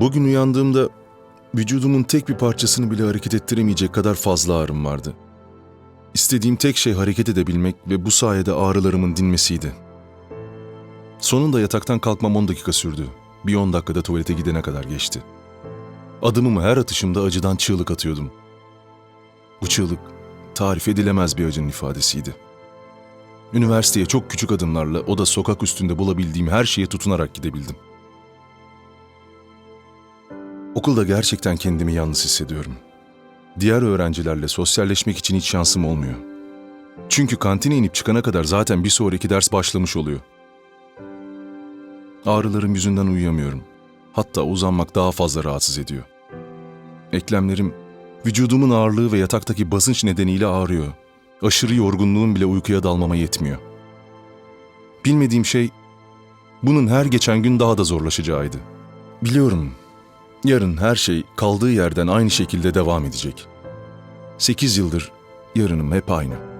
Bugün uyandığımda vücudumun tek bir parçasını bile hareket ettiremeyecek kadar fazla ağrım vardı. İstediğim tek şey hareket edebilmek ve bu sayede ağrılarımın dinmesiydi. Sonunda yataktan kalkmam 10 dakika sürdü. Bir 10 dakikada tuvalete gidene kadar geçti. Adımımı her atışımda acıdan çığlık atıyordum. Bu çığlık tarif edilemez bir acının ifadesiydi. Üniversiteye çok küçük adımlarla o da sokak üstünde bulabildiğim her şeye tutunarak gidebildim. Okulda gerçekten kendimi yalnız hissediyorum. Diğer öğrencilerle sosyalleşmek için hiç şansım olmuyor. Çünkü kantine inip çıkana kadar zaten bir sonraki ders başlamış oluyor. Ağrılarım yüzünden uyuyamıyorum. Hatta uzanmak daha fazla rahatsız ediyor. Eklemlerim, vücudumun ağırlığı ve yataktaki basınç nedeniyle ağrıyor. Aşırı yorgunluğum bile uykuya dalmama yetmiyor. Bilmediğim şey, bunun her geçen gün daha da zorlaşacağıydı. Biliyorum, yarın her şey kaldığı yerden aynı şekilde devam edecek. Sekiz yıldır yarınım hep aynı.